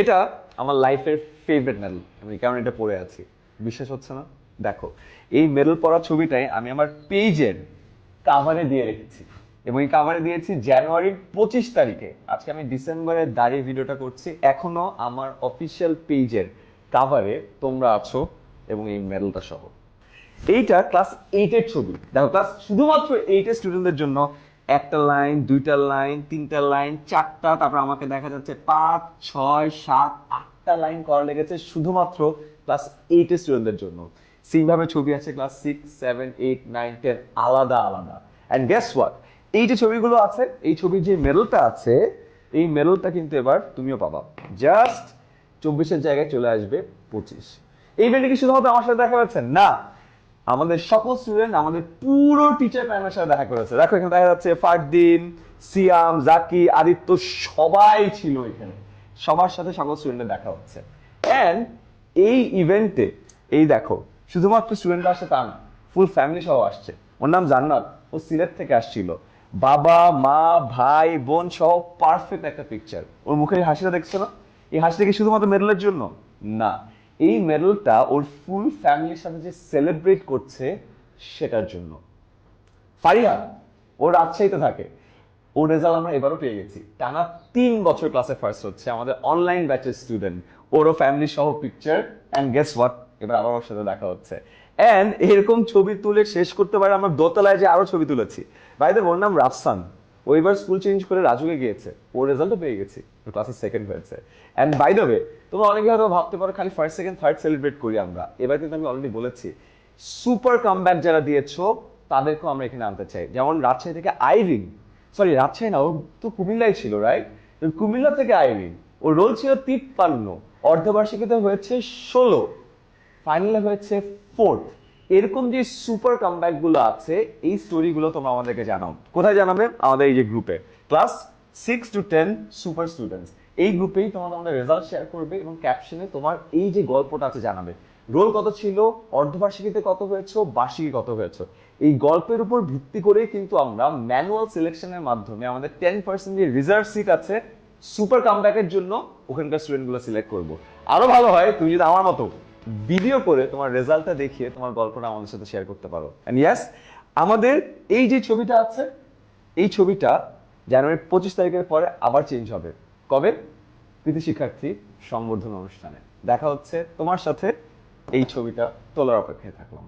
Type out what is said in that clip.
এটা আমার লাইফের ফেভারিট মেডেল আমি কারণ এটা পরে আছি। বিশ্বাস হচ্ছে না? দেখো, এই মেডেল পরা ছবিটাই আমি আমার পেজের কাভারে দিয়ে রেখেছি। এবং এই কাভারে দিয়েছি জানুয়ারির পঁচিশ তারিখে। আজকে আমি ডিসেম্বরের দাঁড়িয়ে ভিডিওটা করছি। এখনও আমার অফিসিয়াল পেজের কাভারে তোমরা আছো এবং এই মেডেলটা সহ। এইটা ক্লাস এইটের ছবি। দেখো ক্লাস শুধুমাত্র এইটের স্টুডেন্টদের জন্য একটা লাইন, দুইটা লাইন, তিনটা লাইন, চারটা, তারপর আমাকে দেখা যাচ্ছে পাঁচ, ছয়, সাত, আটটা লাইন করা লেগেছে শুধুমাত্র ক্লাস এইটের স্টুডেন্টদের জন্য। সেইভাবে ছবি আছে class six seven eight nine ten আলাদা আলাদা। অ্যান্ড গেস হোয়াট এই যে ছবিগুলো আছে, এই ছবির যে মেডেলটা আছে, এই মেডেলটা কিন্তু এবার তুমিও পাবা। জাস্ট চব্বিশের জায়গায় চলে আসবে পঁচিশ। এই মেডেল কি শুধুমাত্র আমার সাথে দেখা যাচ্ছে না। আমাদের সকল স্টুডেন্ট আমাদের পুরো টিচার প্যানেলের সাথে দেখা করেছে। দেখো, এখানে দেখা যাচ্ছে ফারদিন, সিয়াম, জাকি, আদিত্য সবাই ছিল এখানে। সবার সাথে সকল স্টুডেন্টের দেখা হচ্ছে। অ্যান্ড এই ইভেন্টে এই দেখো, শুধুমাত্র স্টুডেন্ট আসছে তা না ফুল ফ্যামিলি সহ আসছে। ওর নাম জান্নাত, ও সিলেট থেকে আসছিল। বাবা, মা, ভাই, বোন সহ পারফেক্ট একটা পিকচার ওর মুখের হাসিটা দেখছ না? এই হাসিটা কি শুধুমাত্র মেডেলের জন্য? না। এই মেডেলটা ওর ফুল ফ্যামিলির সাথে যে সেলিব্রেট করছে সেটার জন্য। ফারিয়া ও রাজশাহীতে থাকে। ও রেজাল্ট আমরা এবারও পেয়ে গেছি। টানা তিন বছর ক্লাসে ফার্স্ট হচ্ছে আমাদের অনলাইন ব্যাচের স্টুডেন্ট ওরও ফ্যামিলি সহ পিকচার অ্যান্ড গেস হোয়াট এবার আবার ওর সাথে দেখা হচ্ছে। অ্যান্ড এরকম ছবি তুলে শেষ করতে পারে আমরা দোতলায় যে আরও ছবি তুলেছি। বাইদের ওর নাম রাফসান। ও এবার স্কুল চেঞ্জ করে রাজুকে গিয়েছে। ওর রেজাল্টও পেয়ে গেছি, ওর ক্লাসে সেকেন্ড হয়েছে। অ্যান্ড বাই দ্য ওয়ে তোমরা অনেকে হয়তো ভাবতে পারো, খালি ফার্স্ট সেকেন্ড থার্ড সেলিব্রেট করি আমরা। এবার কিন্তু আমি অলরেডি বলেছি সুপার কামব্যাক যারা দিয়েছ, তাদেরকেও আমরা এখানে আনতে চাই। যেমন রাজশাহী থেকে আইরিন সরি রাজশাহী না, ও তো কুমিল্লায় ছিল রাইট কুমিল্লা থেকে আইরিন ও রোল ছিল তিপ্পান্ন, অর্ধবার্ষিকীতে হয়েছে ষোলো ফাইনালে হয়েছে ফোর্থ এরকম যে সুপার কামব্যাকগুলো আছে, এই স্টোরিগুলো তোমরা আমাদেরকে জানাও। কোথায় জানাবে? আমাদের এই যে গ্রুপে class six to ten super students এই গ্রুপেই তোমরা আমাদের রেজাল্ট শেয়ার করবে এবং ক্যাপশনে তোমার এই যে গল্পটা আছে জানাবে। রোল কত ছিল? অর্ধবার্ষিকীতে কত হয়েছে? বার্ষিকী কত হয়েছে? এই গল্পের উপর ভিত্তি করে কিন্তু আমরা ম্যানুয়াল সিলেকশনের মাধ্যমে আমাদের টেন পার্সেন্ট যে রিজার্ভ সিট আছে সুপার কামব্যাকের জন্য ওখানকার স্টুডেন্টগুলো সিলেক্ট করব। আরও ভালো হয়, তুমি যদি আমার মতো। ভিডিও করে তোমার রেজাল্টটা দেখিয়ে তোমার গল্পটা আমাদের সাথে শেয়ার করতে পারো। অ্যান্ড ইয়াস আমাদের এই যে ছবিটা আছে, এই ছবিটা জানুয়ারি পঁচিশ তারিখের পরে আবার চেঞ্জ হবে। কবে? কৃতি শিক্ষার্থী সংবর্ধনা অনুষ্ঠানে। দেখা হচ্ছে তোমার সাথে এই ছবিটা তোলার অপেক্ষায় থাকলাম।